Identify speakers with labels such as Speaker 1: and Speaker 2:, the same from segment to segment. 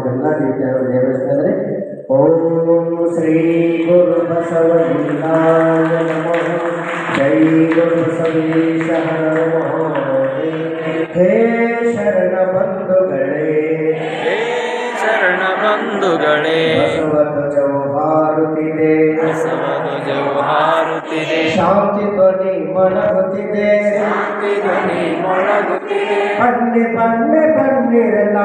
Speaker 1: ಎಲ್ಲ ರೀತಿಯವರು ದೇವಸ್ಥಾನದಲ್ಲಿ ಓಂ ಶ್ರೀ ಗುರು ಬಸವಲಿಂಗಾಯ ನಮಃ ಜೈ ಗುರು ಬಸವೇಶ ನಮೋ ಹೇ ಶರಣ ಬಂಧುಗಳೇ
Speaker 2: ಹೇ ಶರಣ ಬಂಧುಗಳೇ
Speaker 1: ಬಸವ ಧ್ವಜವು ಹಾರುತ್ತಿದೆ
Speaker 2: ಬಸವಧ್ವಜವು ಹಾರುತ್ತಿದೆ
Speaker 1: ಶಾಂತಿ ಧ್ವನಿ ಮೊಳಗುತ್ತಿದೆ
Speaker 2: ಶಾಂತಿ ಧ್ವನಿ ಮೊಳಗುತ್ತಿದೆ
Speaker 1: ಬನ್ನಿ ಬನ್ನಿ ಬನ್ನಿರಲ್ಲ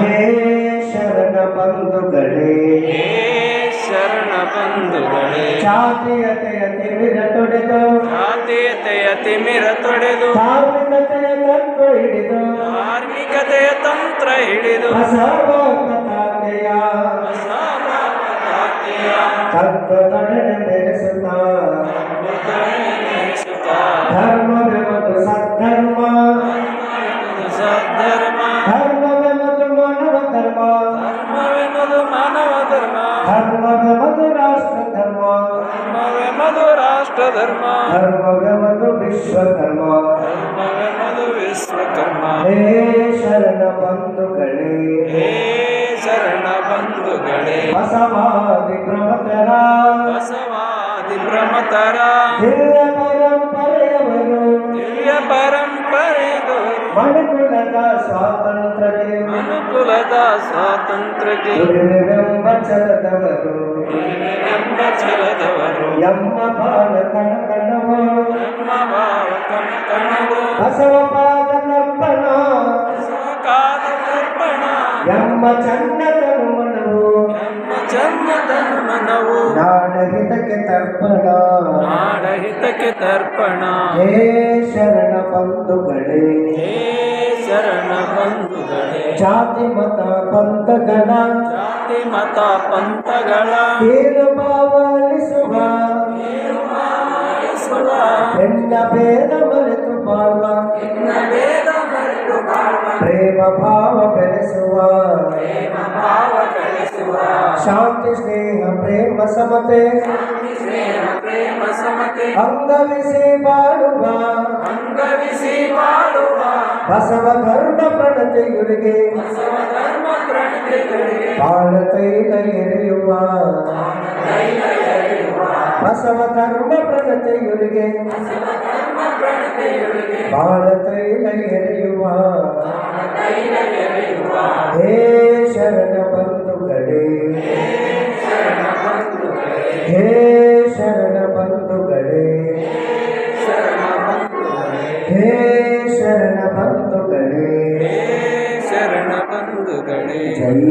Speaker 1: ಹೇ ಶರಣ ಬಂಧುಗಳೇ.
Speaker 2: ಹೇ ಶರಣ ಬಂಧುಗಳೇ.
Speaker 1: ಜಾತೀಯತೆಯ ತಿಮಿರ ತೊಡೆದು.
Speaker 2: ಜಾತೀಯತೆಯ ತಿಮಿರ ತೊಡೆದು.
Speaker 1: ಧಾರ್ಮಿಕತೆಯ ತಂತ್ರ ಹಿಡಿದು.
Speaker 2: ಧಾರ್ಮಿಕತೆಯ ತಂತ್ರ ಹಿಡಿದು.
Speaker 1: ಧರ್ಮವೆಂಬುದು ರಾಷ್ಟ್ರ ಧರ್ಮ
Speaker 2: ಧರ್ಮವೆನ್ನದು ರಾಷ್ಟ್ರ ಧರ್ಮ
Speaker 1: ಧರ್ಮವೆಂಬುದು ವಿಶ್ವಕರ್ಮ
Speaker 2: ಧರ್ಮವೆನ್ನದು ವಿಶ್ವಕರ್ಮ
Speaker 1: ಹೇ ಶರಣ ಬಂಧುಗಳೇ
Speaker 2: ಹೇ ಶರಣ ಬಂಧುಗಳೇ
Speaker 1: ಬಸವಾದಿ ಪ್ರಮತರ
Speaker 2: ಬಸವಾದಿ ಪ್ರಮತರ
Speaker 1: ದಿವ್ಯ ಪರಂಪರೆಯವರು
Speaker 2: ದಿವ್ಯ ಪರಂಪರೆದು
Speaker 1: ಮನುಕುಲದ ಸ್ವಾತಂತ್ರ್ಯಕ್ಕೆ
Speaker 2: ಅನುಕೂಲದ ಸ್ವಾತಂತ್ರ್ಯಕ್ಕೆ
Speaker 1: ದುಡಿವೆಂಬ ಛಲದವರು
Speaker 2: ಎಂಬ ಛಲದವರು
Speaker 1: ಎಮ್ಮ ಬಾಲ ಕಣಕಣವು
Speaker 2: ನಮ್ಮ ಭಾವ ಕಣಕಣವು
Speaker 1: ಬಸವ ಪಾದ ನಪ್ಪನ
Speaker 2: ಸಾಕಾದ ತರ್ಪಣ
Speaker 1: ಎಮ್ಮ ಚನ್ನತನು ಮನವು.
Speaker 2: ನಮ್ಮ ಜನ್ಮದ ಮನವು
Speaker 1: ನಾಡಹಿತಕ್ಕೆ ತರ್ಪಣ
Speaker 2: ನಾಡಹಿತಕ್ಕೆ ತರ್ಪಣ.
Speaker 1: ಹೇ ಶರಣ ಬಂಧುಗಳೇ.
Speaker 2: ಹೇ ಶರಣ ಬಂಧುಗಳೇ
Speaker 1: ಜಾತಿ ಮತ ಪಂಥಗಳ
Speaker 2: ಜಾತಿ ಮತ ಪಂಥಗಳ.
Speaker 1: ಎಲ್ಲ ಭೇದ ಮರೆತು ಬಾಳುವ.
Speaker 2: ಭೇದ ಮರೆತು ಬಾಳುವ.
Speaker 1: ಪ್ರೇಮ ಭಾವ ಬೆಳೆಸುವ.
Speaker 2: ಪ್ರೇಮ ಭಾವ ಬೆಳೆಸುವ.
Speaker 1: ಶಾಂತಿ ಸ್ನೇಹ ಪ್ರೇಮ ಸಮತೆ.
Speaker 2: ಸ್ನೇಹ ಪ್ರೇಮ ಸಮತೆ.
Speaker 1: ಅಂಗವಿಸಿ ಬಾಳುವ.
Speaker 2: ಅಂಗವಿಸಿ
Speaker 1: ಬಸವ ಧರ್ಮ ಪ್ರಣತೆಯುರಿಗೆ
Speaker 2: ಬಸವ ಧರ್ಮ ಪ್ರಣತೆಗಳಿಗೆ
Speaker 1: ಬಾಳ ತೈಲ ಎರೆಯುವ ಬಸವ ಧರ್ಮ ಪ್ರಣತೆಯುರಿಗೆ
Speaker 2: ಧರ್ಮ ಪ್ರಣತೆಗಳಿಗೆ
Speaker 1: ಬಾಳ ತೈಲ ಎರೆಯುವ
Speaker 2: ಎರೆಯುವ
Speaker 1: ಹೇ ಶರಣ ಬಂಧುಗಳೇ
Speaker 2: ಶರಣ ಬಂಧುಗಳೇ
Speaker 1: ಹೇ ಶರಣ ಬಂಧುಗಳೇ
Speaker 2: ಶರಣ ಬಂಧುಗಳೇ
Speaker 1: ಹೇ ಶರಣ ಬಂಧುಗಳೇ
Speaker 2: ಶರಣ ಬಂಧುಗಳೇ
Speaker 1: ಜೈ